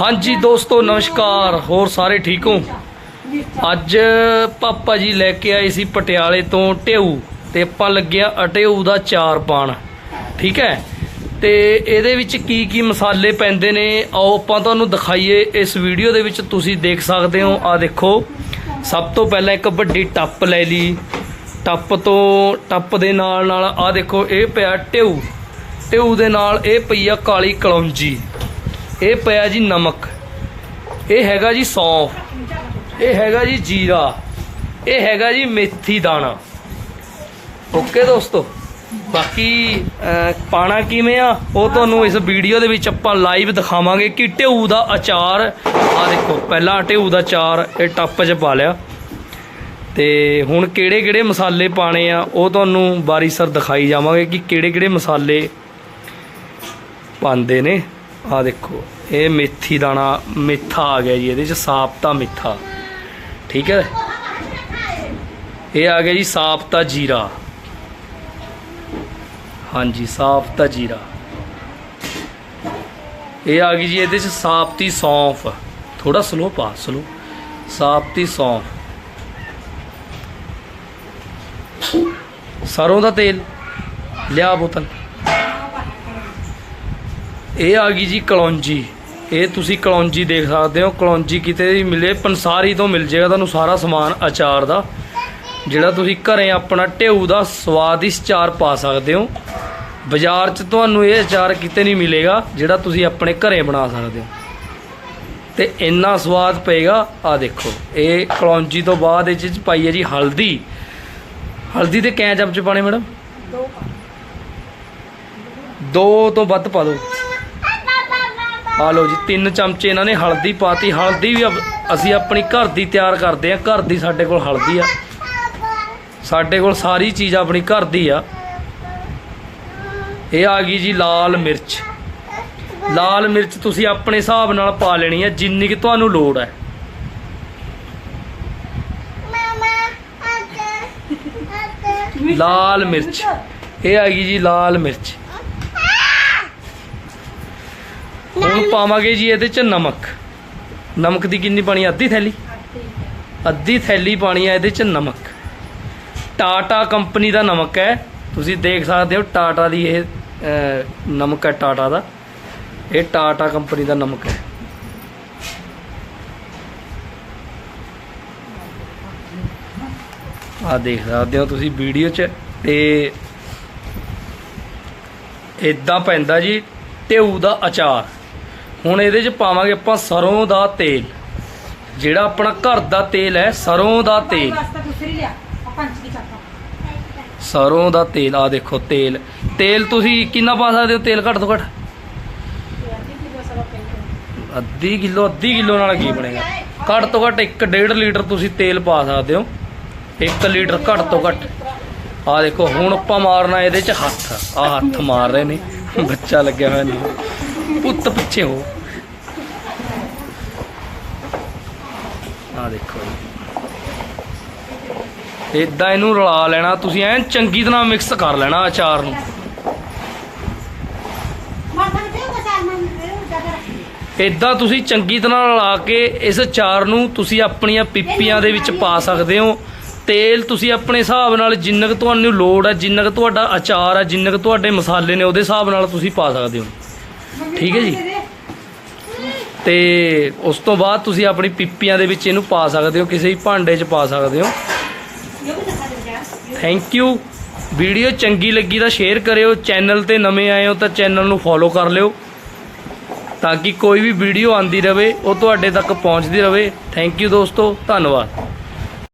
ਹਾਂਜੀ ਦੋਸਤੋ, ਨਮਸਕਾਰ। ਹੋਰ ਸਾਰੇ ਠੀਕ ਹੋ? ਅੱਜ ਪਾਪਾ ਜੀ ਲੈ ਕੇ ਆਏ ਸੀ ਪਟਿਆਲੇ ਤੋਂ ਢੇਊ ਤੇ ਆਪਾਂ ਲੱਗਿਆ ਅਟੇਊ ਦਾ ਚਾਰ ਪਾਣ। ਠੀਕ ਹੈ? ਤੇ ਇਹਦੇ ਵਿੱਚ ਕੀ ਕੀ ਮਸਾਲੇ ਪੈਂਦੇ ਨੇ? ਆਓ ਆਪਾਂ ਤੁਹਾਨੂੰ ਦਿਖਾਈਏ। ਇਸ ਵੀਡੀਓ ਦੇ ਵਿੱਚ ਤੁਸੀਂ ਦੇਖ ਸਕਦੇ ਹੋ। ਆ ਦੇਖੋ, ਸਭ ਤੋਂ ਪਹਿਲਾਂ ਇੱਕ ਵੱਡੀ ਟੱਪ ਲੈ ਲਈ। ਟੱਪ ਤੋਂ, ਟੱਪ ਦੇ ਨਾਲ ਨਾਲ ਆ ਦੇਖੋ, ਇਹ ਪਿਆ ਢੇਊ ਢੇਊ ਦੇ ਨਾਲ ਇਹ ਪਈ ਆ ਕਾਲੀ ਕਲੌਂਜੀ। ਇਹ ਪਿਆ ਜੀ ਨਮਕ। ਇਹ ਹੈਗਾ ਜੀ ਸੌਂਫ। ਇਹ ਹੈਗਾ ਜੀ ਜੀਰਾ। ਇਹ ਹੈਗਾ ਜੀ ਮੇਥੀ ਦਾਣਾ। ਓਕੇ ਦੋਸਤੋ? ਬਾਕੀ ਅਹ, ਪਾਣਾ ਕਿਵੇਂ ਆ? ਉਹ ਤੁਹਾਨੂੰ ਇਸ ਵੀਡੀਓ ਦੇ ਵਿੱਚ ਆਪਾਂ ਲਾਈਵ ਦਿਖਾਵਾਂਗੇ ਕਿ ਢਿਊ ਦਾ ਅਚਾਰ ਆ ਦੇਖੋ ਪਹਿਲਾਂ ਢਿਊ ਦਾ ਅਚਾਰ ਇਹ ਟੱਪ 'ਚ ਪਾ ਲਿਆ। ਤੇ ਹੁਣ ਕਿਹੜੇ ਕਿਹੜੇ ਮਸਾਲੇ ਪਾਣੇ ਆ ਉਹ ਤੁਹਾਨੂੰ ਬਾਰੀ ਸਰ ਦਿਖਾਈ ਜਾਵਾਂਗੇ ਕਿ ਕਿਹੜੇ ਕਿਹੜੇ ਮਸਾਲੇ ਪਾਉਂਦੇ ਨੇ। ਆ ਦੇਖੋ, ਇਹ ਮੇਥੀ ਦਾਣਾ ਮੇਥਾ ਆ ਗਿਆ ਜੀ, ਇਹਦੇ ਚ ਸਾਬਤਾ ਮੇਥਾ। ਠੀਕ ਹੈ? ਇਹ ਆ ਗਿਆ ਜੀ ਸਾਬਤਾ ਜੀਰਾ। ਹਾਂਜੀ, ਸਾਬਤਾ ਜੀਰਾ। ਇਹ ਆ ਗਈ ਜੀ ਇਹਦੇ ਚ ਸਾਬਤੀ ਸੌਂਫ। ਥੋੜਾ ਸਲੋ ਪਾ ਸਲੋ ਸਾਬਤੀ ਸੌਂਫ। ਸਰੋਂ ਦਾ ਤੇਲ। ਲਿਆ ਬੋਤਲ। ਇਹ ਆ ਗਈ ਜੀ ਕਲੌਂਜੀ। ਇਹ ਤੁਸੀਂ ਕਲੌਂਜੀ ਦੇਖ ਸਕਦੇ ਹੋ। ਕਲੌਂਜੀ ਕਿਤੇ ਵੀ ਮਿਲੇ ਪੰਸਾਰੀ ਤੋਂ ਮਿਲ ਜਾਏਗਾ ਤੁਹਾਨੂੰ ਸਾਰਾ ਸਮਾਨ ਅਚਾਰ ਦਾ। ਜਿਹੜਾ ਤੁਸੀਂ ਘਰੇ ਆਪਣਾ ਢੇਊ ਦਾ ਸਵਾਦਿਸ਼ਟ ਅਚਾਰ ਪਾ ਸਕਦੇ ਹੋ। ਬਾਜ਼ਾਰ 'ਚ ਤੁਹਾਨੂੰ ਇਹ ਅਚਾਰ ਕਿਤੇ ਨਹੀਂ ਮਿਲੇਗਾ ਜਿਹੜਾ ਤੁਸੀਂ ਆਪਣੇ ਘਰੇ ਬਣਾ ਸਕਦੇ ਹੋ। ਤੇ ਇੰਨਾ ਸਵਾਦ ਪਏਗਾ ਆ ਦੇਖੋ। ਇਹ ਕਲੌਂਜੀ ਤੋਂ ਬਾਅਦ ਇਹ 'ਚ ਪਾਈ ਹੈ ਜੀ ਹਲਦੀ। ਹਲਦੀ ਤੇ ਕੈ ਚਮਚ ਪਾਣੇ ਮੈਡਮ? ਦੋ ਤੋਂ ਵੱਧ ਪਾ ਦਿਓ। ਆ ਲਓ ਜੀ ਤਿੰਨ ਚਮਚੇ ਇਹਨਾਂ ਨੇ ਹਲਦੀ ਪਾਤੀ। ਹਲਦੀ ਵੀ ਅਸੀਂ ਆਪਣੀ ਘਰ ਦੀ ਤਿਆਰ ਕਰਦੇ ਆ ਘਰ ਦੀ ਸਾਡੇ ਕੋਲ ਹਲਦੀ ਆ। ਸਾਡੇ ਕੋਲ ਸਾਰੀ ਚੀਜ਼ ਆਪਣੀ ਘਰ ਦੀ ਆ। ਇਹ ਆ ਗਈ ਜੀ ਲਾਲ ਮਿਰਚ। ਲਾਲ ਮਿਰਚ ਤੁਸੀਂ ਆਪਣੇ ਹਿਸਾਬ ਨਾਲ ਪਾ ਲੈਣੀ ਹੈ ਜਿੰਨੀ ਕਿ ਤੁਹਾਨੂੰ ਲੋੜ ਹੈ ਲਾਲ ਮਿਰਚ। ਇਹ ਆ ਗਈ ਜੀ ਲਾਲ ਮਿਰਚ। ਹੁਣ ਪਾਵਾਂਗੇ ਜੀ ਇਹਦੇ ਚ ਨਮਕ। ਨਮਕ ਦੀ ਕਿੰਨੀ ਪਾਣੀ? ਅੱਧੀ ਥੈਲੀ? ਅੱਧੀ ਥੈਲੀ। ਪਾਣੀ ਹੈ ਇਹਦੇ ਚ ਨਮਕ। ਟਾਟਾ ਕੰਪਨੀ ਦਾ ਨਮਕ ਹੈ। ਤੁਸੀਂ ਦੇਖ ਸਕਦੇ ਹੋ ਟਾਟਾ ਦੀ ਇਹ ਨਮਕ ਹੈ ਟਾਟਾ ਦਾ। ਇਹ ਟਾਟਾ ਕੰਪਨੀ ਦਾ ਨਮਕ ਹੈ। ਆ ਦੇਖ ਸਕਦੇ ਹੋ ਤੁਸੀਂ ਵੀਡੀਓ 'ਚ। ਤੇ ਇਦਾਂ ਪੈਂਦਾ ਜੀ ਢੇਊ ਦਾ ਅਚਾਰ। ਹੁਣ ਇਹਦੇ 'ਚ ਪਾਵਾਂਗੇ ਆਪਾਂ ਸਰੋਂ ਦਾ ਤੇਲ। ਜਿਹੜਾ ਆਪਣਾ ਘਰ ਦਾ ਤੇਲ ਹੈ ਸਰੋਂ ਦਾ ਤੇਲ। ਸਰੋਂ ਦਾ ਤੇਲ ਆ ਦੇਖੋ ਤੇਲ। ਤੇਲ ਤੁਸੀਂ ਕਿੰਨਾ ਪਾ ਸਕਦੇ ਹੋ? ਤੇਲ ਘੱਟ ਤੋਂ ਘੱਟ? ਅੱਧੀ ਕਿਲੋ ਅੱਧੀ ਕਿਲੋ ਨਾਲ ਕੀ ਬਣੇਗਾ? ਘੱਟ ਤੋਂ ਘੱਟ 1.5 ਲੀਟਰ ਤੁਸੀਂ ਤੇਲ ਪਾ ਸਕਦੇ ਹੋ। 1 ਲੀਟਰ ਘੱਟ ਤੋਂ ਘੱਟ। ਆ ਦੇਖੋ ਹੁਣ ਆਪਾਂ ਮਾਰਨਾ ਇਹਦੇ ਚ ਹੱਥ। ਆ ਹੱਥ ਮਾਰ ਰਹੇ ਨੇ। ਬੱਚਾ ਲੱਗਿਆ ਹੋਇਆ ਨਹੀਂ ਪੁੱਤ ਪਿੱਛੇ ਹੋ। ਆ ਦੇਖੋ ਜੀ। ਇਦਾਂ ਇਹਨੂੰ ਰਲਾ ਲੈਣਾ, ਤੁਸੀਂ ਐਨ ਚੰਗੀ ਤਰ੍ਹਾਂ ਮਿਕਸ ਕਰ ਲੈਣਾ ਅਚਾਰ ਨੂੰ। ਮਾਤਾ ਇਦਾਂ ਤੁਸੀਂ ਚੰਗੀ ਤਰ੍ਹਾਂ ਰਲਾ ਕੇ ਇਸ ਅਚਾਰ ਨੂੰ ਤੁਸੀਂ ਆਪਣੀਆਂ ਪੀਪੀਆਂ ਦੇ ਵਿੱਚ ਪਾ ਸਕਦੇ ਹੋ। ਤੇਲ ਤੁਸੀਂ ਆਪਣੇ ਹਿਸਾਬ ਨਾਲ ਜਿੰਨਾ ਕੁ ਤੁਹਾਨੂੰ ਲੋੜ ਹੈ ਜਿੰਨਾ ਕੁ ਤੁਹਾਡਾ ਅਚਾਰ ਹੈ ਜਿੰਨਾ ਕੁ ਤੁਹਾਡੇ ਮਸਾਲੇ ਨੇ ਉਹਦੇ ਹਿਸਾਬ ਨਾਲ ਤੁਸੀਂ ਪਾ ਸਕਦੇ ਹੋ। ਠੀਕ ਹੈ ਜੀ। ਤੇ ਉਸ ਤੋਂ ਬਾਅਦ ਤੁਸੀਂ ਆਪਣੀ ਪਿੱਪੀਆਂ ਦੇ ਵਿੱਚ ਇਹਨੂੰ ਪਾ ਸਕਦੇ ਹੋ, ਕਿਸੇ ਵੀ ਭਾਂਡੇ 'ਚ ਪਾ ਸਕਦੇ ਹੋ। ਥੈਂਕ ਯੂ ਵੀਡੀਓ ਚੰਗੀ ਲੱਗੀ ਤਾਂ ਸ਼ੇਅਰ ਕਰਿਓ ਚੈਨਲ ਤੇ ਨਵੇਂ ਆਏ ਹੋ ਤਾਂ ਚੈਨਲ ਨੂੰ ਫੋਲੋ ਕਰ ਲਿਓ, ਤਾਂ ਕਿ ਕੋਈ ਵੀ ਵੀਡੀਓ ਆਂਦੀ ਰਵੇ ਉਹ ਤੁਹਾਡੇ ਤੱਕ ਪਹੁੰਚਦੀ ਰਵੇ ਥੈਂਕ ਯੂ ਦੋਸਤੋ, ਧੰਨਵਾਦ।